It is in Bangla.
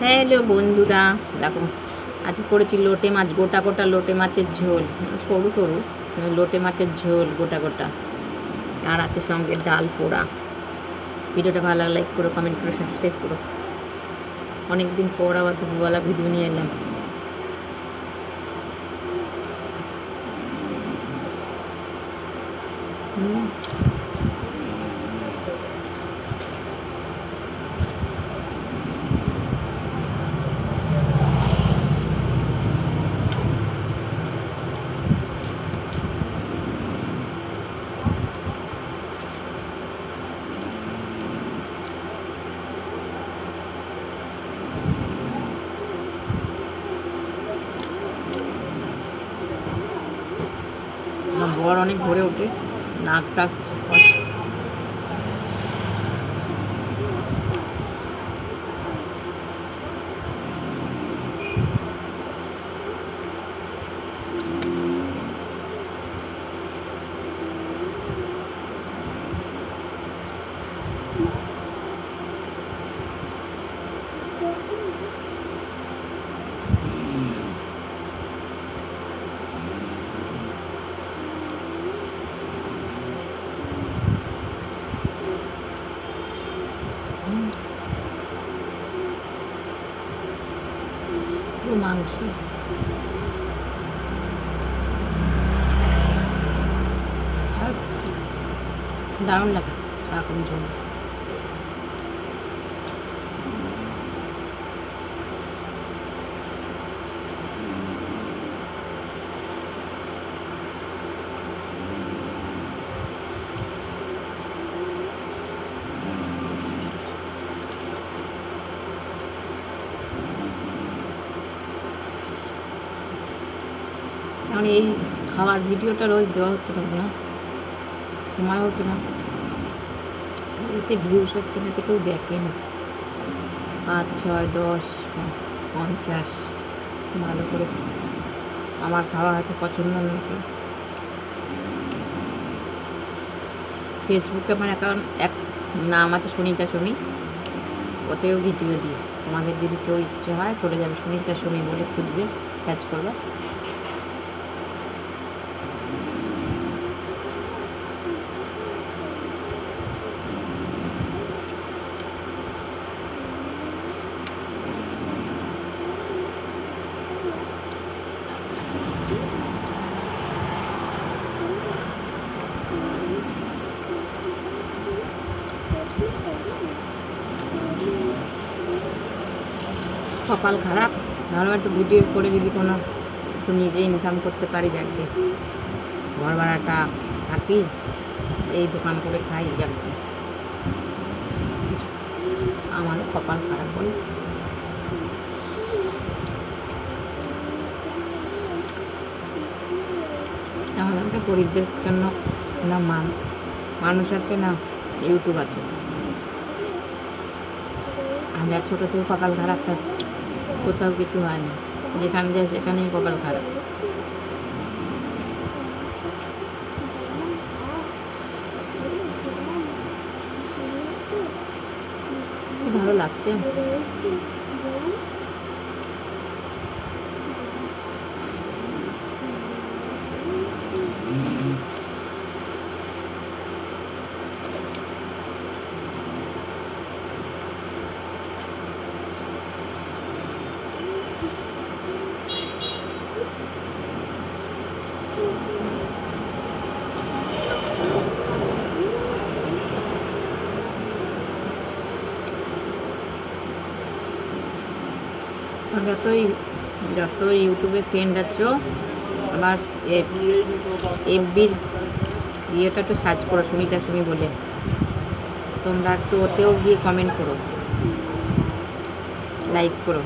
হ্যালো বন্ধুরা, দেখো, আজকে করেছি লোটে মাছ, গোটা গোটা লোটে মাছের ঝোল, সরু সরু লোটে মাছের ঝোল, গোটা গোটা। আর আছে সঙ্গে ডাল পোড়া। ভিডিওটা ভালো লাগলে লাইক করো কমেন্ট করো সাবস্ক্রাইব করো। অনেক দিন পর আবার দুপুরবেলা ভিডিও নিয়ে এলাম। হুম। বর অনেক ভরে ওঠে নাক টাক Thank পুরো মাংস দারুণ লাগে সারাক্ষণ ঝোল এখন এই খাওয়ার ভিডিওটা রোজ দেওয়া হচ্ছে না সময় হতো না। এতে ভিউস হচ্ছে না কেউ দেখে না। পাঁচ, ছয়, দশ, পঞ্চাশ, ভালো করে আমার খাওয়া হয়তো পছন্দ নয়। ফেসবুকে আমার অ্যাকাউন্ট এক নাম আছে সুনিতা সমী। ওতেও ভিডিও দিই। তোমাদের যদি কেউ ইচ্ছে হয়, চলে যাবে সুনিতা সমী বলে খুঁজবে ক্যাচ করবে। কপাল খারাপ ভালো একটু ভিডিও করে যদি কোনো একটু নিজে ইনকাম করতে পারি যাকে। ঘর ভাড়াটা থাকি, এই দোকান করে খাই যাকে। আমাদের কপাল খারাপ বলে। আমাদেরকে গরিবদের জন্য না মান, মানুষ আছে না ইউটিউব আছে। হাজার ছোটো থেকে কপাল খারাপ তার কোথাও কিছু হয়নি। যেখানে যায় সেখানেই কপাল খারাপ। ভালো লাগছে। যতই যত ইউটিউবে ফ্রেন্ড আছো। আমার এফবির ইয়েটা একটু সার্চ করো, সুমিতা সুমি বলে। তোমরা একটু ওতেও গিয়ে কমেন্ট করো। লাইক করো।